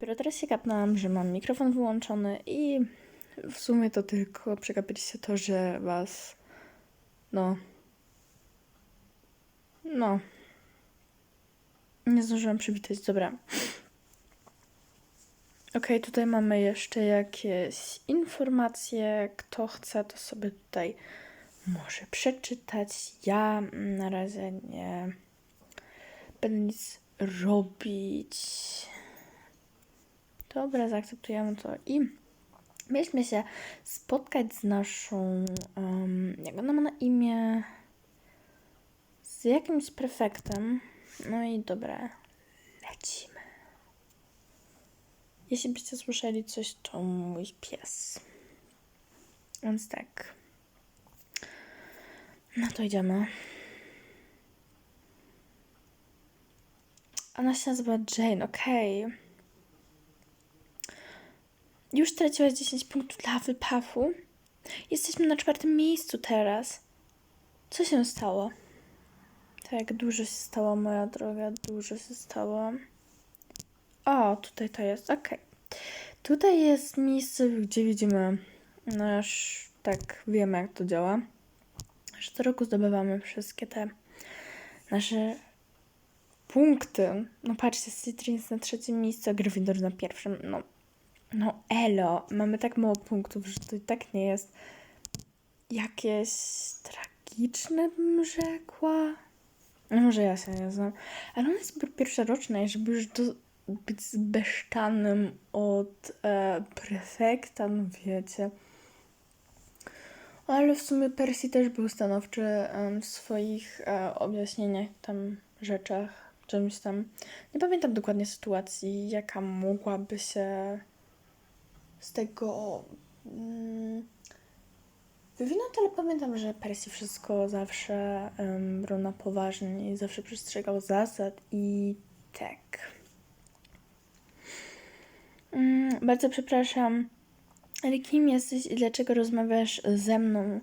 Dopiero teraz się kapnęłam, że mam mikrofon wyłączony i w sumie to tylko przegapiliście to, że was. No. No. Nie zdążyłam przywitać, dobra. Okej, tutaj mamy jeszcze jakieś informacje. Kto chce, to sobie tutaj może przeczytać. Ja na razie nie będę nic robić. Dobra, zaakceptujemy to i mieliśmy się spotkać z naszą, um, jak ona ma na imię, z jakimś prefektem. No i dobra, lecimy. Jeśli byście słyszeli coś, to mój pies. Więc tak. No to idziemy. Ona się nazywa Jane, okej. Już straciłaś 10 punktów dla wypawu. Jesteśmy na czwartym miejscu teraz. Co się stało? Tak, dużo się stało, moja droga, dużo się stało. O, tutaj to jest, okej. Tutaj jest miejsce, gdzie widzimy nasz, tak, wiemy jak to działa. Że co roku zdobywamy wszystkie te nasze punkty. No patrzcie, Citrin jest na trzecim miejscu, a Gryffindor na pierwszym. No, no elo, mamy tak mało punktów, że to i tak nie jest jakieś tragiczne, bym rzekła. No może ja się nie znam, ale ona jest dopiero pierwszoroczna i żeby już do, być zbeszczanym od e, prefekta, no wiecie. Ale w sumie Percy też był stanowczy w swoich e, objaśnieniach, tam rzeczach, czymś tam. Nie pamiętam dokładnie sytuacji, jaka mogłaby się z tego mm, wywinąć, ale pamiętam, że Percy wszystko zawsze um, brał na poważnie i zawsze przestrzegał zasad i tak. Mm, bardzo przepraszam, ale kim jesteś i dlaczego rozmawiasz ze mną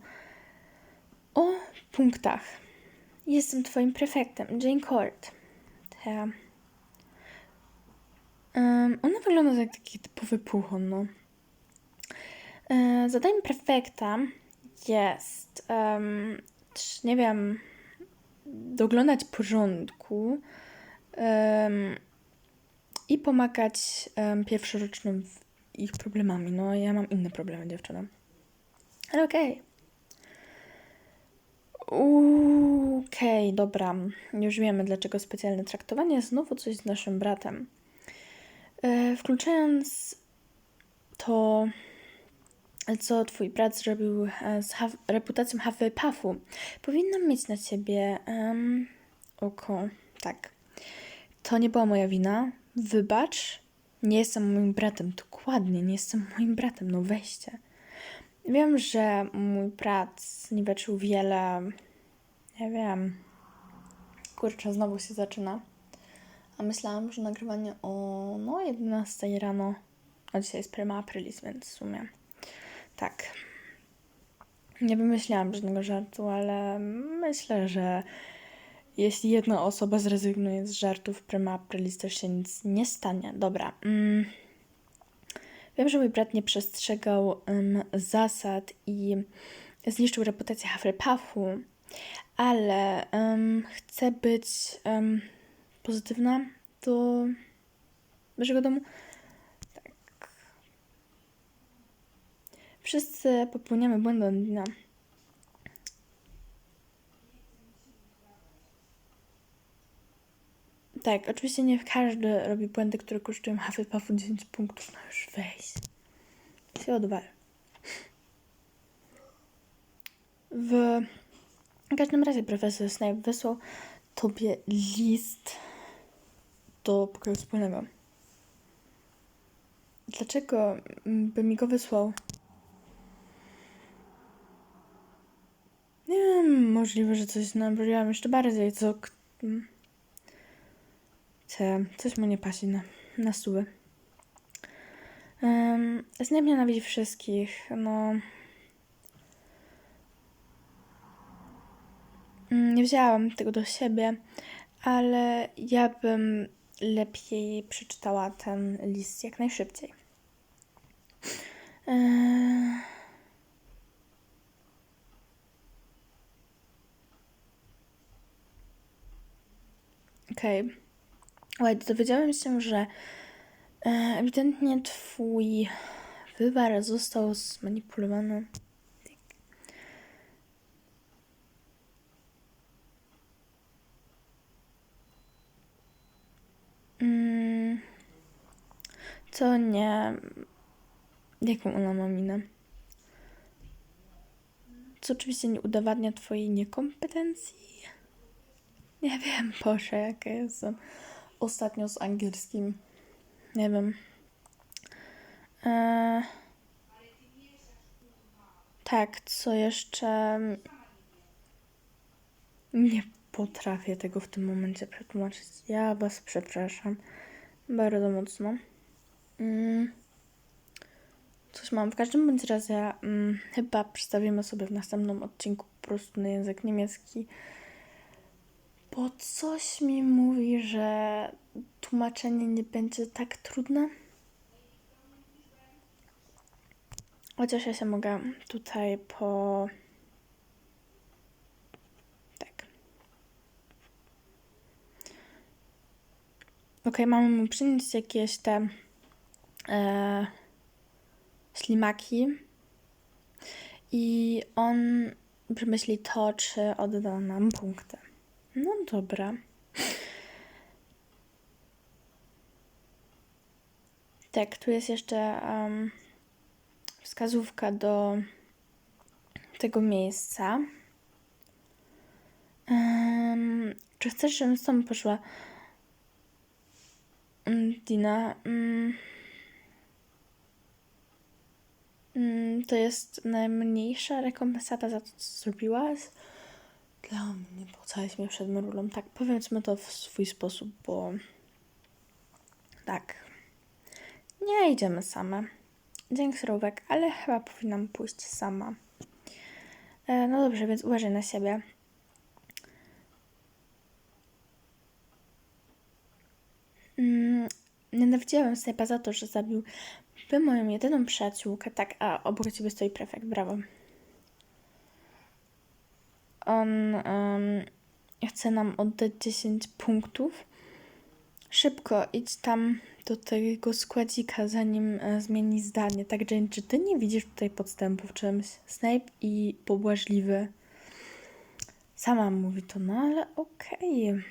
o punktach? Jestem twoim prefektem, Jane Court. Um, ona wygląda jak taki typowy puchon, no. E, Zadaniem prefekta jest, trz- nie wiem, doglądać porządku em, i pomagać em, pierwszorocznym w ich problemami. No, ja mam inne problemy, dziewczyna. Ale okej. Okej, dobra. Już wiemy, dlaczego specjalne traktowanie. Znowu coś z naszym bratem. E, wkluczając to co twój brat zrobił e, z Haw- reputacją Hufflepuffu. Powinnam mieć na ciebie em, oko. Tak. To nie była moja wina. Wybacz. Nie jestem moim bratem. Dokładnie, nie jestem moim bratem. No weźcie. Wiem, że mój brat zniweczył wiele. Nie wiem. Kurczę, znowu się zaczyna. A myślałam, że nagrywanie o no 11 rano. A dzisiaj jest prima aprilis, więc w sumie. Tak. Nie wymyślałam żadnego żartu, ale myślę, że jeśli jedna osoba zrezygnuje z żartów prima aprilis, też się nic nie stanie. Dobra. Mm. Wiem, że mój brat nie przestrzegał em, zasad i zniszczył reputację Hufflepuffu, ale em, chcę być em, pozytywna do waszego domu. Wszyscy popełniamy błędy, Ondina. Tak, oczywiście nie każdy robi błędy, które kosztują Hufflepuffu 10 punktów. No już weź. Się odwal. W każdym razie profesor Snape wysłał tobie list do pokoju wspólnego. Dlaczego mm, by mi go wysłał? Wiem, możliwe, że coś nabraliłam jeszcze bardziej, co... Te, coś mu nie pasi na, na stóły. Um, Snape nienawidzi wszystkich, no... Mm, Nie wzięłam tego do siebie, ale ja bym lepiej przeczytała ten list jak najszybciej. Eee... Okej. Okay. Dowiedziałem się, że e, ewidentnie twój wywar został zmanipulowany. Mm, to nie. Jaką ona ma minę? Co oczywiście nie udowadnia twojej niekompetencji. Nie wiem, Boże, jaka jestem ostatnio z angielskim. Nie wiem. Eee... Tak, co jeszcze? Nie potrafię tego w tym momencie przetłumaczyć. Ja Was przepraszam bardzo mocno. Mm. Coś mam. W każdym bądź razie mm, chyba przedstawimy sobie w następnym odcinku po prostu na język niemiecki. Bo coś mi mówi, że tłumaczenie nie będzie tak trudne. Chociaż ja się mogę tutaj po. Tak. Ok, mamy mu przynieść jakieś te e, ślimaki i on przemyśli to, czy odda nam punkty. No dobra. Tak, tu jest jeszcze um, wskazówka do tego miejsca. Um, czy chcesz, żebym z tobą poszła? Um, Dina. Um, to jest najmniejsza rekompensata za to, co zrobiłaś dla mnie, bo całeśmy przed Merulą. Tak, powiedzmy to w swój sposób, bo tak, nie idziemy same. Dzięki Rówek, ale chyba powinnam pójść sama. E, no dobrze, więc uważaj na siebie. Mm, nienawidziłem Snape'a za to, że zabił moją jedyną przyjaciółkę. Tak, a obok ciebie stoi prefekt, brawo. On um, chce nam oddać 10 punktów. Szybko idź tam do tego składzika, zanim e, zmieni zdanie. Tak, Jane, czy ty nie widzisz tutaj podstępów czymś? Snape i pobłażliwy. Sama mówi to, no ale okej. Okay.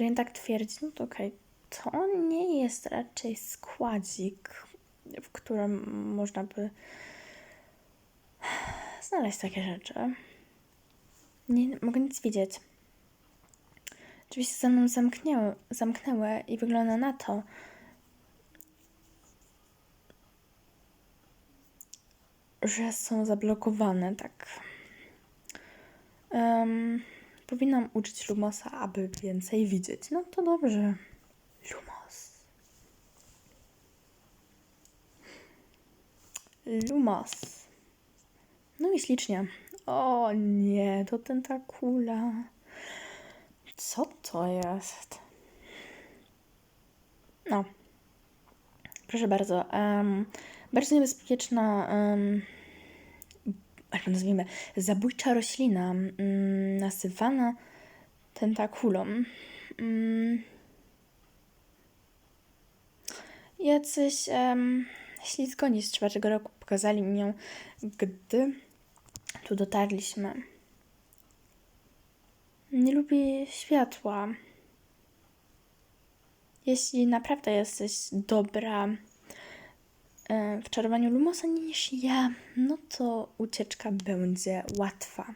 Jane tak twierdzi, no to okej. Okay. To nie jest raczej składzik, w którym można by znaleźć takie rzeczy. Nie, mogę nic widzieć. Drzwi się za mną zamknęły, zamknęły i wygląda na to, że są zablokowane, tak. Um, powinnam uczyć Lumosa, aby więcej widzieć. No to dobrze. Lumos. Lumos. No i ślicznie. O nie, to tentakula. Co to jest? No. Proszę bardzo. Um, bardzo niebezpieczna, um, jak nazwijmy, zabójcza roślina, um, nazywana tentakulą. Um, jacyś um, ślizgoni z czwartego roku pokazali mi ją, gdy tu dotarliśmy. Nie lubi światła. Jeśli naprawdę jesteś dobra e, w czarowaniu Lumosa niż ja, no to ucieczka będzie łatwa.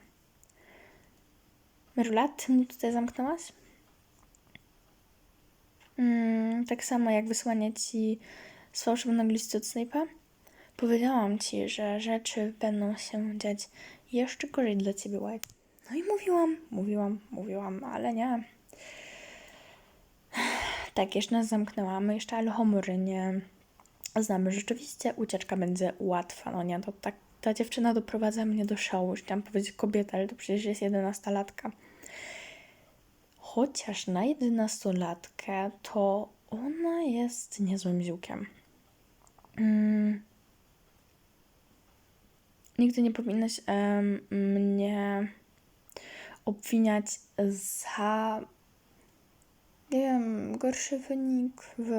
Merula, ty mnie tutaj zamknęłaś? Mm, tak samo jak wysłanie ci sfałszowanego listu od Snape'a. Powiedziałam ci, że rzeczy będą się dziać jeszcze gorzej dla ciebie, White. No i mówiłam, mówiłam, mówiłam, ale nie. Tak, jeszcze nas zamknęła. My jeszcze alhomury nie znamy. Rzeczywiście ucieczka będzie łatwa. No nie, to tak ta dziewczyna doprowadza mnie do szału. Chciałam powiedzieć kobieta, ale to przecież jest jedenastolatka. Chociaż na jedenastolatkę to ona jest niezłym ziółkiem. Mm. Nigdy nie powinnaś em, mnie obwiniać za nie wiem, gorszy wynik w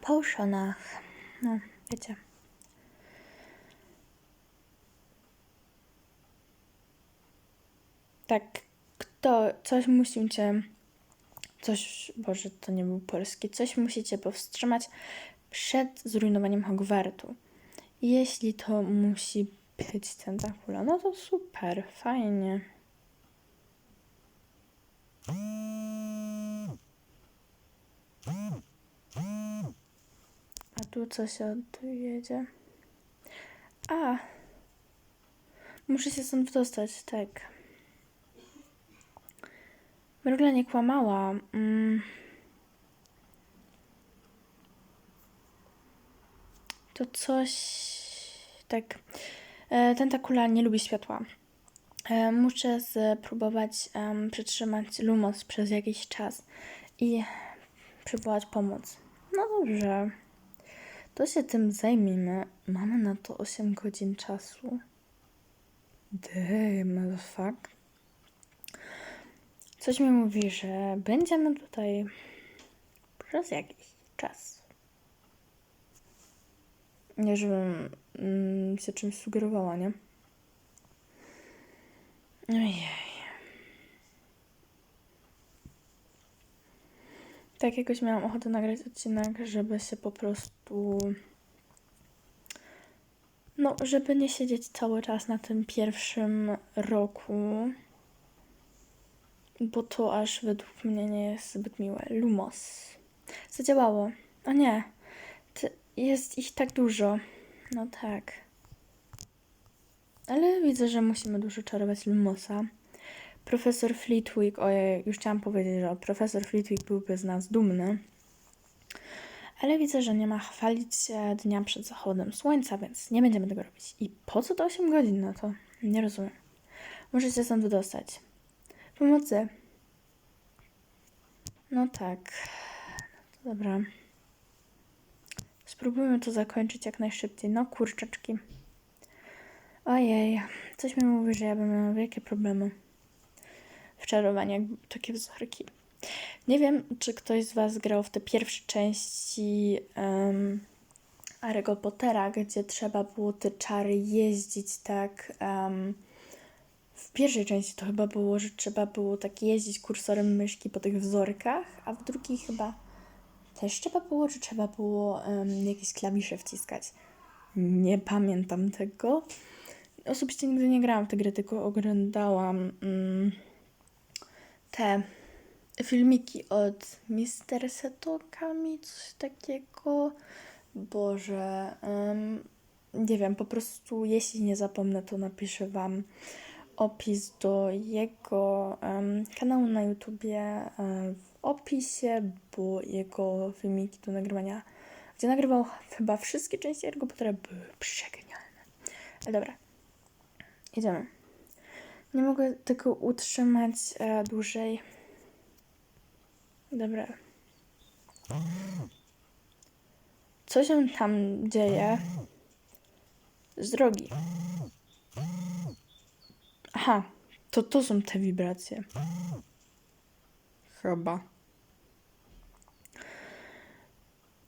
potionach. No, wiecie. Tak, kto, coś musicie, coś, Boże, to nie był polski, coś musicie powstrzymać przed zrujnowaniem Hogwartu. Jeśli to musi być tentakula, no to super, fajnie. A tu co się odjedzie? A! Muszę się stąd dostać, tak. Mrugla nie kłamała. Mm. To coś... Tak. E, tentakula nie lubi światła. E, muszę spróbować przytrzymać Lumos przez jakiś czas i przywołać pomoc. No dobrze. To się tym zajmijmy. Mamy na to 8 godzin czasu. Damn, motherfuck. Coś mi mówi, że będziemy tutaj przez jakiś czas. Nie, żebym mm, się czymś sugerowała, nie? Ojej. Tak jakoś miałam ochotę nagrać odcinek, żeby się po prostu... No, żeby nie siedzieć cały czas na tym pierwszym roku, bo to aż według mnie nie jest zbyt miłe. Lumos. Zadziałało. A nie. Jest ich tak dużo. No tak. Ale widzę, że musimy dużo czarować Lumosa. Profesor Flitwick, ojej, już chciałam powiedzieć, że profesor Flitwick byłby z nas dumny. Ale widzę, że nie ma chwalić się dnia przed zachodem słońca, więc nie będziemy tego robić. I po co to 8 godzin na to? Nie rozumiem. Muszę się stąd wydostać. Pomocy. No tak. No dobra. Spróbujmy to zakończyć jak najszybciej. No kurczaczki. Ojej, coś mi mówi, że ja bym miała wielkie problemy w czarowaniu, takie wzorki. Nie wiem, czy ktoś z Was grał w te pierwsze części um, Harry'ego Pottera, gdzie trzeba było te czary jeździć tak. Um, w pierwszej części to chyba było, że trzeba było tak jeździć kursorem myszki po tych wzorkach, a w drugiej chyba też trzeba było, czy trzeba było um, jakieś klawisze wciskać. Nie pamiętam tego. Osobiście nigdy nie grałam w te gry, tylko oglądałam um, te filmiki od Mister Setokami, coś takiego. Boże, um, nie wiem, po prostu jeśli nie zapomnę, to napiszę Wam opis do jego um, kanału na YouTubie um, opisie, bo jego filmiki do nagrywania, gdzie nagrywał chyba wszystkie części Harry Pottera, były przegenialne. Ale dobra, idziemy. Nie mogę tego utrzymać e, dłużej. Dobra. Co się tam dzieje? Z drogi. Aha, to to są te wibracje. Chyba.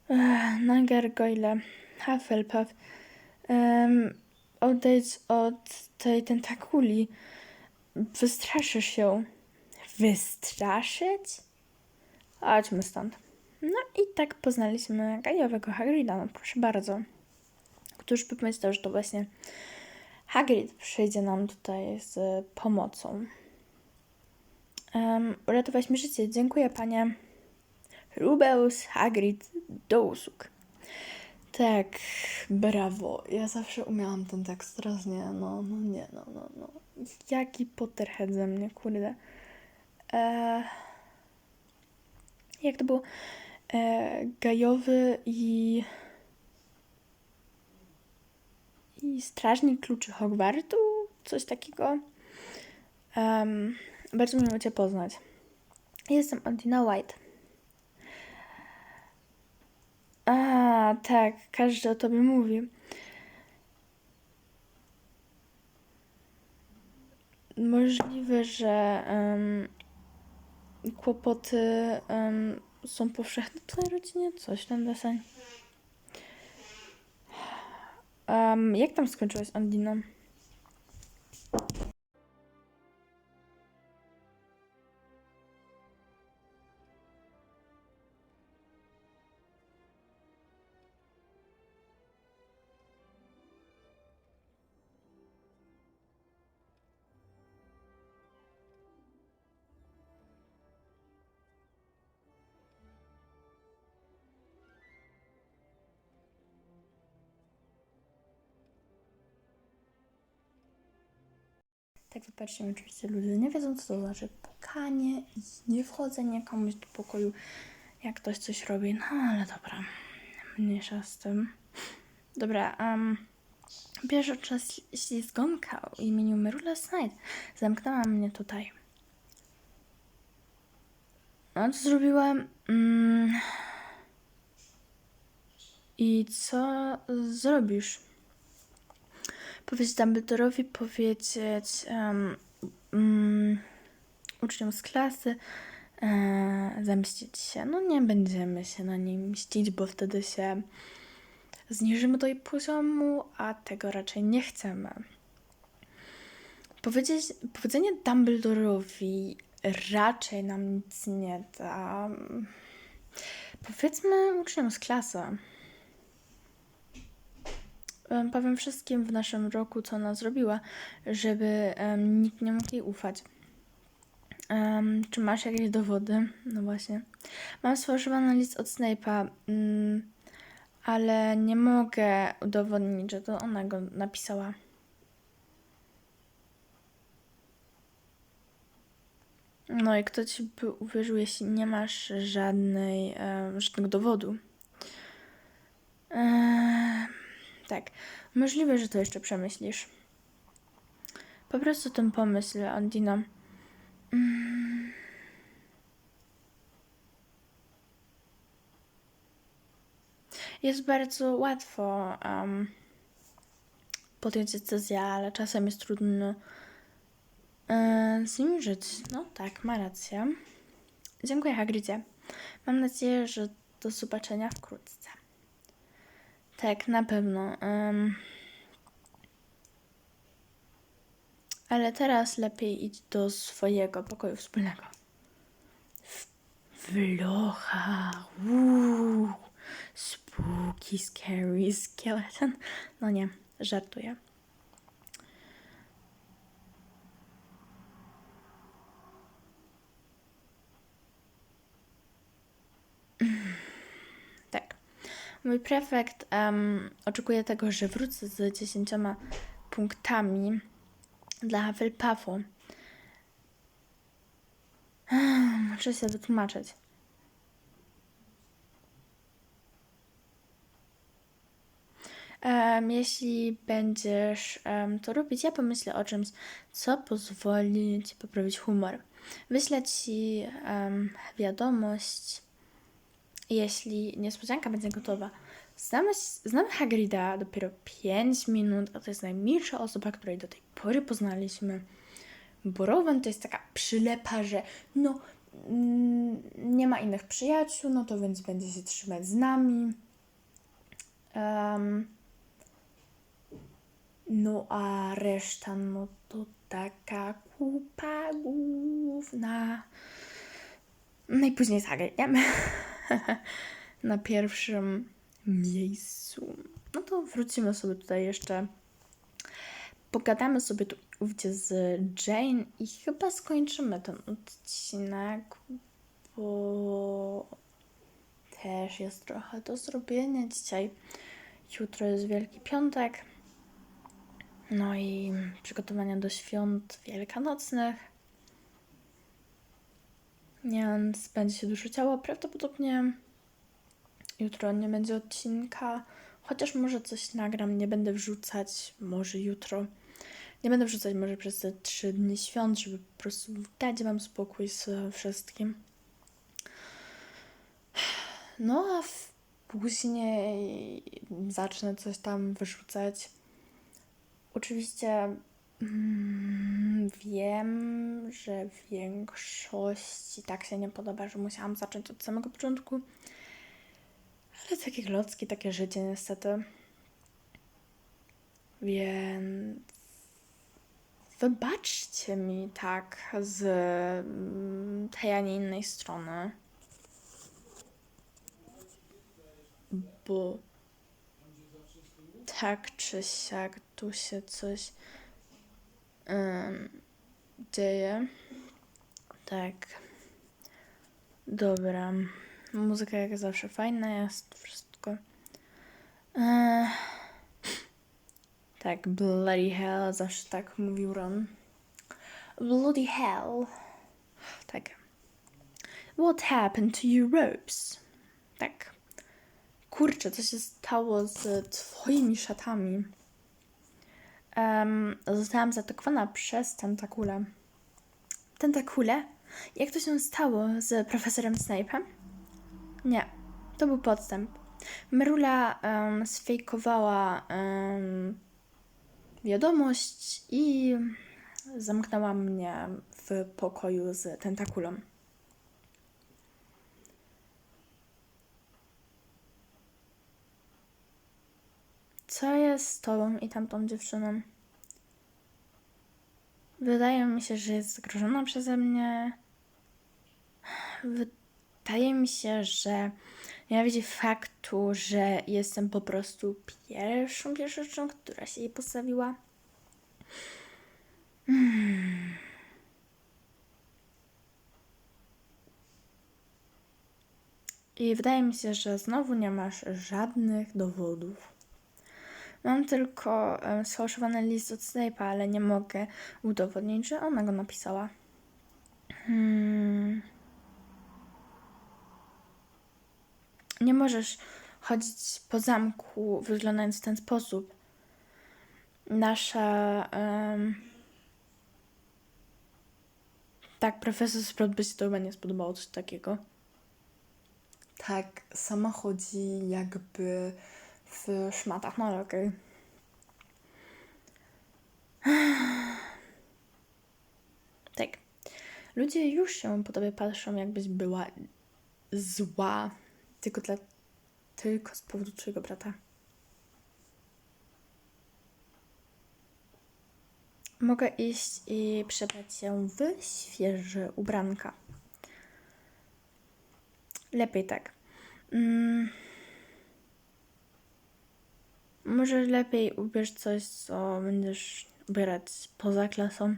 Na gargoyle. Hufflepuff. Um, odejdź od tej tentakuli. Wystraszysz się. Wystraszyć? Chodźmy stąd. No i tak poznaliśmy gajowego Hagrida, no proszę bardzo. Któż by pomyślał, że to właśnie Hagrid przyjdzie nam tutaj z pomocą. Um, uratowałeś mi życie. Dziękuję, panie. Rubeus Hagrid do usług. Tak, brawo. Ja zawsze umiałam ten tekst, teraz nie, no, no nie, no, no, no. Jaki Potterhead ze mnie, kurde. Eee, jak to było? Eee, gajowy i... i strażnik kluczy Hogwartu? Coś takiego. Um, Bardzo miło Cię poznać. Jestem Adina White. A, tak, każdy o Tobie mówi. Możliwe, że em, kłopoty em, są powszechne w Twojej rodzinie? Coś ten deseń. Um, jak tam skończyłaś, Andina? Tak wypatrzcie oczywiście ludzie nie wiedzą, co to znaczy pukanie i nie wchodzenie komuś do pokoju, jak ktoś coś robi. No ale dobra, mniejsza z tym. Dobra, um, pierwsza czas ślizgonka o imieniu Merula Night zamknęła mnie tutaj. No co zrobiłam? Mm. I co zrobisz? Powiedzieć Dumbledore'owi, powiedzieć um, um, uczniom z klasy, e, zemścić się. No nie będziemy się na nim mścić, bo wtedy się zniżymy do jej poziomu, a tego raczej nie chcemy. Powiedzieć, powiedzenie Dumbledore'owi raczej nam nic nie da. Powiedzmy uczniom z klasy. Em, Powiem wszystkim w naszym roku, co ona zrobiła, żeby nikt nie mógł jej ufać. Em, czy masz jakieś dowody? No właśnie. Mam sfałszowany list od Snape'a, mm, ale nie mogę udowodnić, że to ona go napisała. No i kto ci by uwierzył, jeśli nie masz żadnej, em, żadnego dowodu? Eee, tak, możliwe, że to jeszcze przemyślisz. Po prostu ten pomysł, Andina. Mm. Jest bardzo łatwo um, podjąć decyzję, ale czasem jest trudno e, z nim żyć. No tak, ma rację. Dziękuję, Hagridzie. Mam nadzieję, że do zobaczenia wkrótce. Tak, na pewno. em. ale teraz lepiej idź do swojego pokoju wspólnego. W, w lochach. Uuu, spooky, scary skeleton. No nie, żartuję. Tak. Mój prefekt em, oczekuje tego, że wrócę z 10 punktami dla Hufflepuffu. Muszę się wytłumaczyć. Em, jeśli będziesz em, to robić, ja pomyślę o czymś, co pozwoli ci poprawić humor. Wyślę ci em, wiadomość, jeśli niespodzianka będzie gotowa. Znamy, znamy Hagrida dopiero 5 minut, a to jest najmilsza osoba, której do tej pory poznaliśmy. Borowan to jest taka przylepa, że no mm, nie ma innych przyjaciół, no to więc będzie się trzymać z nami. Em, no a reszta, no to taka kupa główna. Najpóźniej jest Hagrid, nie? Na pierwszym miejscu. No to wrócimy sobie tutaj jeszcze. Pogadamy sobie tu ówdzie z Jane i chyba skończymy ten odcinek, bo też jest trochę do zrobienia dzisiaj. Jutro jest Wielki Piątek. No i przygotowania do świąt wielkanocnych. Więc będzie się dużo działo. Prawdopodobnie jutro nie będzie odcinka. Chociaż może coś nagram, nie będę wrzucać. Może jutro. Nie będę wrzucać może przez te trzy dni świąt, żeby po prostu dać wam spokój z wszystkim. No a później zacznę coś tam wyrzucać. Oczywiście mm, wiem, że większości tak się nie podoba, że musiałam zacząć od samego początku. Ale takie klocki, takie życie niestety. Więc wybaczcie mi tak z mm, tej, a nie innej strony. Bo tak czy siak tu się coś dzieje. Tak. Dobra. Muzyka jak zawsze fajna jest, wszystko. Tak, bloody hell, zawsze tak mówił Ron. Bloody hell. Tak. What happened to your ropes? Tak. Kurczę, co się stało z twoimi szatami? Um, zostałam zaatakowana przez tentakulę. Tentakule? Jak to się stało z profesorem Snape'em? Nie, to był podstęp. Merula um, sfejkowała um, wiadomość i zamknęła mnie w pokoju z tentakulą. Co jest z tobą i tamtą dziewczyną? Wydaje mi się, że jest zagrożona przeze mnie. Wydaje mi się, że nienawidzi faktu, że jestem po prostu pierwszą pierwszą, która się jej postawiła. Hmm. I wydaje mi się, że znowu nie masz żadnych dowodów. Mam tylko um, sfałszowany list od Snape'a, ale nie mogę udowodnić, że ona go napisała. Hmm. Nie możesz chodzić po zamku wyglądając w ten sposób. Nasza. Um... Tak, profesor Sprott by się to chyba nie spodobało coś takiego. Tak, sama chodzi jakby w szmatach, no ale okej. Tak. Ludzie już się po tobie patrzą, jakbyś była zła tylko dla... tylko z powodu twojego brata. Mogę iść i przebrać się w świeże ubranka. Lepiej tak. Mm. Może lepiej ubierz coś, co będziesz ubierać poza klasą.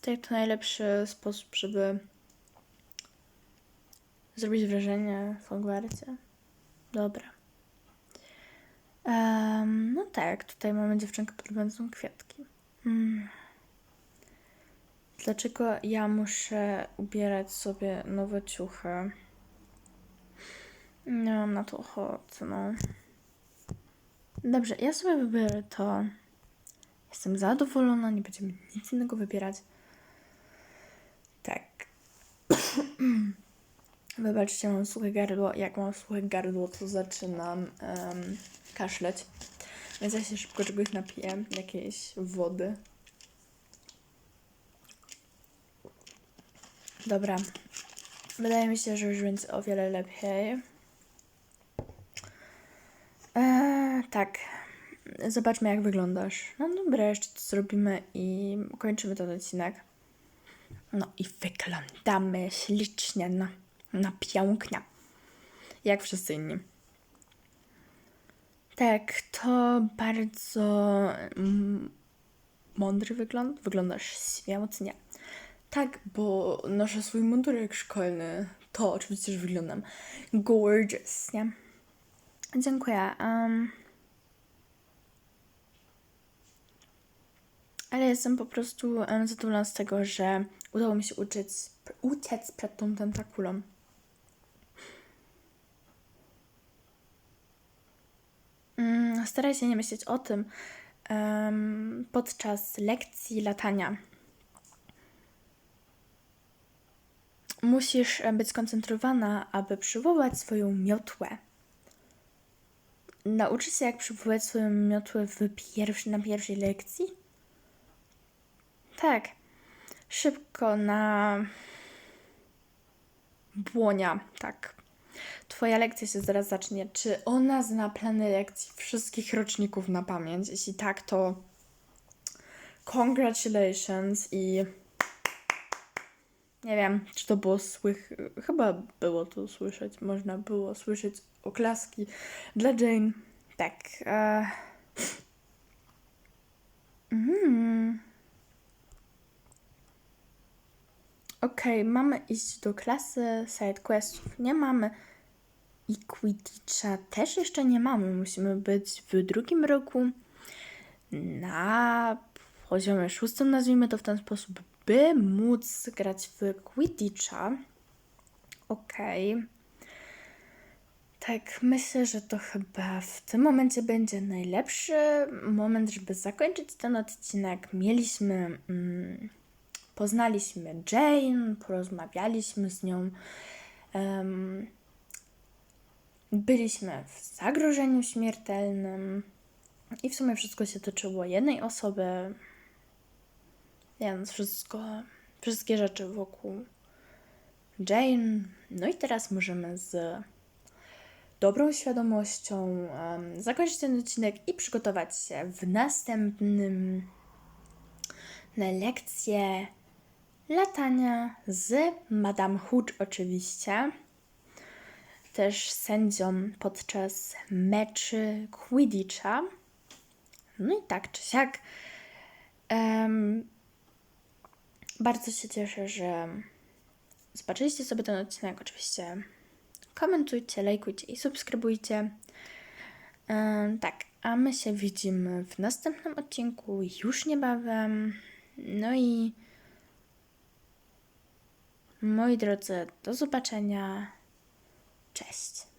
Tak to najlepszy sposób, żeby zrobić wrażenie w Hogwarcie. Dobra. Um, no tak, tutaj mamy dziewczynkę podlubiącą kwiatki. Mm. Dlaczego ja muszę ubierać sobie nowe ciuchy? Nie mam na to ochoty, no. Dobrze, ja sobie wybiorę to. Jestem zadowolona, nie będziemy nic innego wybierać. Tak. Wybaczcie, mam suche gardło. Jak mam suche gardło, to zaczynam um, kaszleć. Więc ja się szybko czegoś napiję, jakiejś wody. Dobra. Wydaje mi się, że już więc o wiele lepiej. Eee, tak. Zobaczmy, jak wyglądasz. No dobra, jeszcze to zrobimy i kończymy ten odcinek. No i wyglądamy ślicznie na, na pięknie. Jak wszyscy inni. Tak, to bardzo mm, mądry wygląd. Wyglądasz świetnie. Tak, bo noszę swój mundurek szkolny. To oczywiście, że wyglądam gorgeous, nie? Dziękuję. Um, ale jestem po prostu um, zadowolona z tego, że udało mi się uciec, uciec przed tą tentakulą. staraj się nie myśleć o tym em, podczas lekcji latania. Musisz e, być skoncentrowana, aby przywołać swoją miotłę. Nauczyć się, jak przywołać swoją miotłę w pierwszy, na pierwszej lekcji? Tak. Szybko na błonia, tak. Twoja lekcja się zaraz zacznie. Czy ona zna plany lekcji wszystkich roczników na pamięć? Jeśli tak, to congratulations i nie wiem, czy to było słych... Chyba było to słyszeć. Można było słyszeć oklaski dla Jane. Tak. E... Mm. Okej, mamy iść do klasy, side questów nie mamy i Quidditcha też jeszcze nie mamy. Musimy być w drugim roku na poziomie szóstym, nazwijmy to w ten sposób, by móc grać w Quidditcha. Okej. Tak, myślę, że to chyba w tym momencie będzie najlepszy moment, żeby zakończyć ten odcinek. Mieliśmy, mm, poznaliśmy Jane, porozmawialiśmy z nią. em, byliśmy w zagrożeniu śmiertelnym i w sumie wszystko się tyczyło jednej osoby, więc wszystko, wszystkie rzeczy wokół Jane. No i teraz możemy z dobrą świadomością em, zakończyć ten odcinek i przygotować się w następnym na lekcję latania z Madame Hood oczywiście. Też sędzią podczas meczy Quidditcha. No i tak czy siak. em, bardzo się cieszę, że zobaczyliście sobie ten odcinek. Oczywiście komentujcie, lajkujcie i subskrybujcie. Tak, a my się widzimy w następnym odcinku już niebawem. No i moi drodzy, do zobaczenia. Cześć.